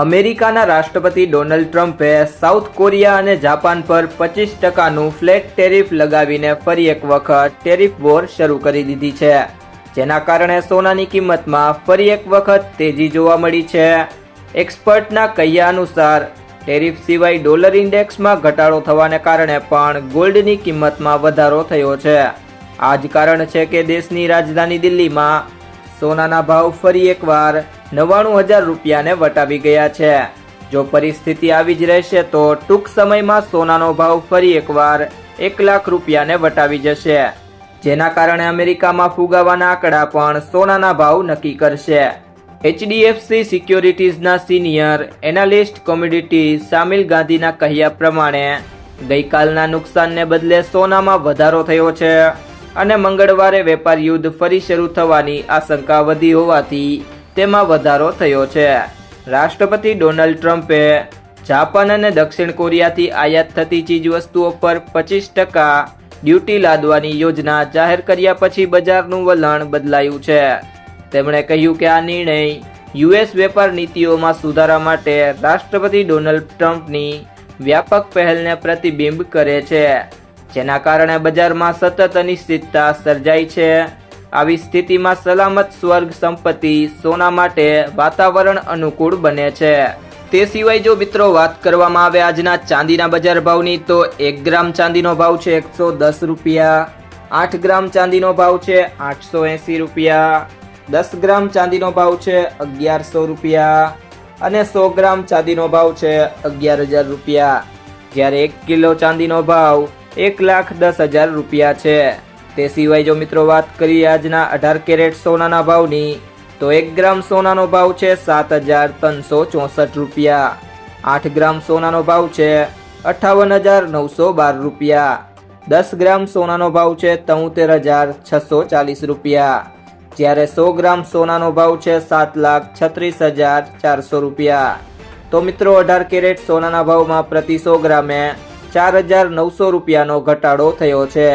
અમેરિકાના રાષ્ટ્રપતિ ડોનાલ્ડ ટ્રમ્પે સાઉથ કોરિયા અને જાપાન પર પચીસ ટકાનું ફ્લેટ ટેરિફ લગાવીને ફરી એક વખત ટેરિફ વોર શરૂ કરી દીધી છે. જેના કારણે સોનાની કિંમતમાં ફરી એક વખત તેજી જોવા મળી છે. એક્સપર્ટના કહ્યા અનુસાર, ટેરિફ સિવાય ડોલર ઇન્ડેક્સમાં ઘટાડો થવાને કારણે પણ ગોલ્ડની કિંમતમાં વધારો થયો છે. આ જ કારણ છે કે દેશની રાજધાની દિલ્હીમાં સોનાના ભાવ ફરી એકવાર નવ્વાણું હજાર રૂપિયાને વટાવી ગયા છે. જો પરિસ્થિતિ આવી જ રહેશે તો ટૂંક સમયમાં સોનાનો ભાવ ફરી એકવાર એક લાખ રૂપિયાને વટાવી જશે. જેના કારણે અમેરિકામાં ફુગાવાના આંકડા પણ સોનાના ભાવ નક્કી કરશે. એચડીએફસી સિક્યોરિટીઝના સિનિયર એનાલિસ્ટ કોમ્યુડિટી સામિલ ગાંધીના કહ્યા પ્રમાણે, ગઈકાલના નુકસાનને બદલે સોનામાં વધારો થયો છે અને મંગળવારે વેપાર યુદ્ધ ફરી શરૂ થવાની આશંકા વધી હોવાથી તેમાં વધારો થયો છે. રાષ્ટ્રપતિ ડોનાલ્ડ ટ્રમ્પે જાપાન અને દક્ષિણ કોરિયાથી આયાત થતી ચીજવસ્તુઓ પર પચીસ ટકા ડ્યુટી લાદવાની યોજના જાહેર કર્યા પછી બજારનું વલણ બદલાયું છે. તેમણે કહ્યું કે આ નિર્ણય યુએસ વેપાર નીતિઓમાં સુધારા માટે રાષ્ટ્રપતિ ડોનાલ્ડ ટ્રમ્પની વ્યાપક પહેલને પ્રતિબિંબ કરે છે. જેના કારણે બજારમાં સતત અનિશ્ચિતતા સર્જાઈ છે. આવી સ્થિતિમાં સલામત સ્વર્ગ સંપત્તિ સોના માટે વાતાવરણ અનુકૂળ બને છે. તે સિવાય જો મિત્રો વાત કરવામાં આવે આજના ચાંદીના બજાર ભાવની, તો એક ગ્રામ ચાંદીનો ભાવ છે એકસો દસ રૂપિયા, આઠ ગ્રામ ચાંદીનો ભાવ છે આઠસો એંસી રૂપિયા, દસ ગ્રામ ચાંદીનો ભાવ છે અગિયારસો રૂપિયા અને સો ગ્રામ ચાંદીનો ભાવ છે અગિયાર હજાર રૂપિયા. જ્યારે એક કિલો ચાંદીનો ભાવ એક લાખ દસ હજાર રૂપિયા છે. તે સિવાય જો મિત્રો વાત કરીએ આજના અઢાર કેરેટ સોનાના ભાવની, તો એક ગ્રામ સોનાનો ભાવ છે સાત હજાર ત્રણસો ચોસઠ રૂપિયા. આઠ ગ્રામ સોનાનો ભાવ છે અઠાવન હજાર નવસો બાર રૂપિયા. દસ ગ્રામ સોનાનો ભાવ છે તોતેર હજાર છસો ચાલીસ રૂપિયા. જ્યારે સો ગ્રામ સોનાનો ભાવ છે સાત લાખ છત્રીસ હજાર ચારસો રૂપિયા. તો મિત્રો અઢાર કેરેટ સોનાના ભાવમાં પ્રતિ સો ગ્રામે ચાર હજાર નવસો રૂપિયાનો ઘટાડો થયો છે.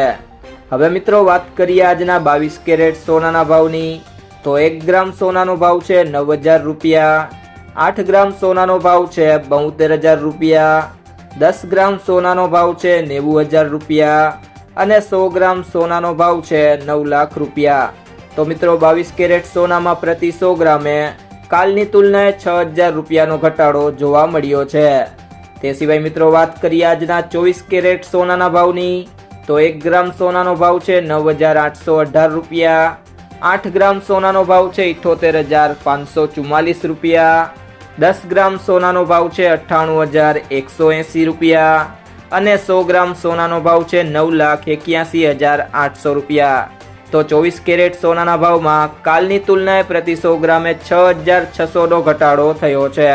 હવે મિત્રો વાત કરીએ આજના બાવીસ કેરેટ સોનાના ભાવની. તો એક ગ્રામ સોનાનો ભાવ છે નવ હજાર રૂપિયા. આઠ ગ્રામ સોનાનો ભાવ છે બોતેર હજાર રૂપિયા. દસ ગ્રામ સોનાનો ભાવ છે નેવું હજાર રૂપિયા. અને સો ગ્રામ સોનાનો ભાવ છે નવ લાખ રૂપિયા. તો મિત્રો બાવીસ કેરેટ સોનામાં પ્રતિ સો ગ્રામે કાલની તુલનાએ છ હજાર રૂપિયાનો ઘટાડો જોવા મળ્યો છે. તે સિવાય મિત્રો વાત કરીએ આજના ચોવીસ કેરેટ સોનાના ભાવની. તો એક ગ્રામ સોનાનો ભાવ છે નવ હજાર આઠસો અઢાર રૂપિયા. આઠ ગ્રામ સોનાનો ભાવ છે ઇઠોતેર હજાર પાંચસો ચુમ્માલીસ રૂપિયા. દસ ગ્રામ સોનાનો ભાવ છે અઠ્ઠાણું હજાર એકસો એંસી રૂપિયા. અને સો ગ્રામ સોનાનો ભાવ છે નવ લાખ એક્યાસી હજાર આઠસો રૂપિયા. તો ચોવીસ કેરેટ સોનાના ભાવમાં કાલની તુલનાએ પ્રતિ સો ગ્રામે છ હજાર છસોનો ઘટાડો થયો છે.